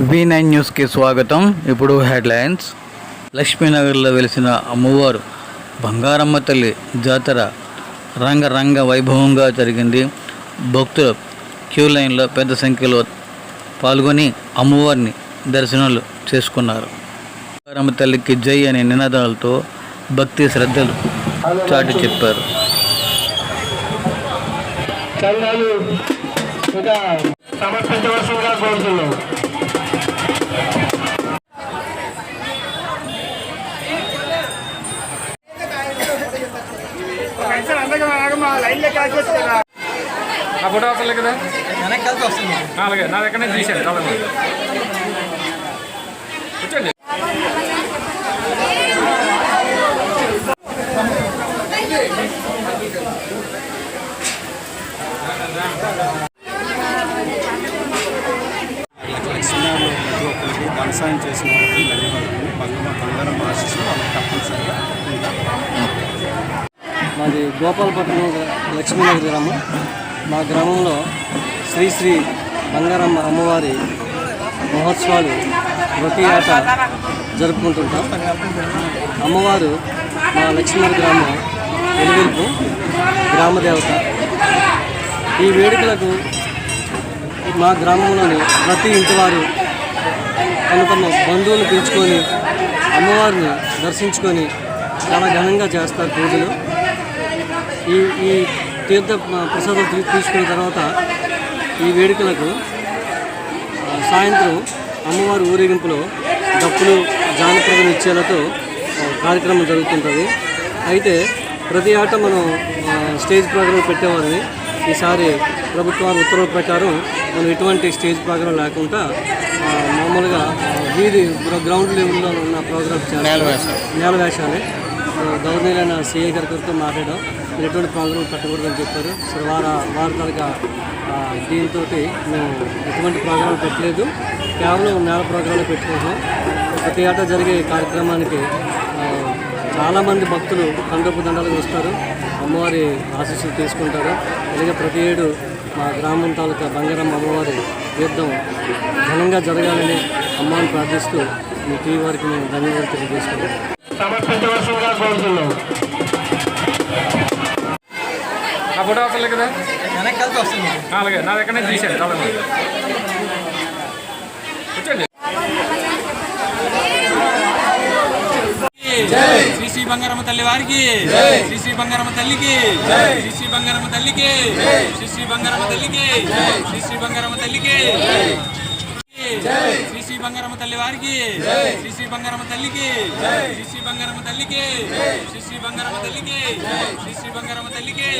V nine న్యూస్కి స్వాగతం. ఇప్పుడు హెడ్లైన్స్. లక్ష్మీనగర్లో వెలిసిన అమ్మవారు బంగారమ్మ తల్లి జాతర రంగరంగ వైభవంగా జరిగింది. భక్తులు క్యూ లైన్లో పెద్ద సంఖ్యలో పాల్గొని అమ్మవారిని దర్శనాలు చేసుకున్నారు. బంగారమ్మ తల్లికి జై అనే నినాదాలతో భక్తి శ్రద్ధలు చాటి చెప్పారు. సమర్పించవలసిందిగా కోరుతున్నాం. ఆ ఫోటో అవసరం లేదు కదా అలాగే. నా దగ్గర నుంచి తీసాను చాలా కూర్చోండి వ్యవసాయం చేసిన వాళ్ళకి ధన్యవాదాలు. ఆశిస్తూ వాళ్ళకి తప్పనిసరిగా. మాది గోపాలపట్నం లక్ష్మీనగర్ గ్రామం. మా గ్రామంలో శ్రీ శ్రీ బంగారమ్మ అమ్మవారి మహోత్సవాలు ప్రతి ఆట జరుపుకుంటుంటాం. అమ్మవారు మా లక్ష్మీనగర్ గ్రామం వెలువెలుపు గ్రామదేవత ఈ వేడుకలకు మా గ్రామంలోని ప్రతి ఇంటివారు తమ తమ బంధువులు పిలుచుకొని అమ్మవారిని దర్శించుకొని చాలా ఘనంగా చేస్తారు పూజలు. ఈ ఈ తీర్థ ప్రసాదం తీసుకున్న తర్వాత ఈ వేడుకలకు సాయంత్రం అమ్మవారి ఊరేగింపులో డప్పులు జానపద నృత్యాలతో కార్యక్రమం జరుగుతుంటుంది. అయితే ప్రతి ఆట మనం స్టేజ్ ప్రోగ్రాం పెట్టేవారిని. ఈసారి ప్రభుత్వాల ఉత్తర్వుల ప్రకారం మనం ఎటువంటి స్టేజ్ ప్రోగ్రాం లేకుండా మామూలుగా వీధి గ్ర- గ్రౌండ్ లెవెల్లో ఉన్న ప్రోగ్రామ్ నేల వేషాలే గవర్నర్ సీఏ గారితో మాట్లాడాం మీరు ఎటువంటి ప్రోగ్రాం పెట్టకూడదని చెప్పారు. సో వారు వారి తాలూకా దీంతో మేము ఎటువంటి ప్రోగ్రాం పెట్టలేదు. కేవలం నేల ప్రోగ్రాంలు పెట్టుకుంటాం ప్రతి ఏటా జరిగే కార్యక్రమానికి చాలామంది భక్తులు కండపు దండాలకు వస్తారు. అమ్మవారి ఆశీస్సులు తీసుకుంటారు. అలాగే ప్రతి ఏడు మా గ్రామం తాలూకా బంగారం అమ్మవారి తీర్థం ఘనంగా జరగాలని అమ్మవారిని ప్రార్థిస్తూ మీ టీవీ వారికి మేము ధన్యవాదాలు తెలియజేసుకుంటాం సమర్పించవలసిందిగా కోరుతున్నాం ఆ ఫోటో అవసరం వెనక్కి కదా వస్తుంది అలాగే నా దగ్గర నుంచి తీసాను చాలా శ్రీ శ్రీ బంగారమ్మ తల్లి వారికి శ్రీ శ్రీ బంగారమ్మ తల్లికి శ్రీ శ్రీ బంగారమ్మ తల్లికి శ్రీ శ్రీ బంగారమ్మ తల్లికి శ్రీ శ్రీ బంగారమ్మ తల్లికి శ్రీ బంగారమ్మ తల్లి వారికి. శ్రీ శ్రీ బంగారమ్మ తల్లికి. శ్రీ శ్రీ బంగారమ్మ తల్లికి. శ్రీ శ్రీ బంగారమ్మ తల్లికి. శ్రీ శ్రీ బంగారమ్మ తల్లికి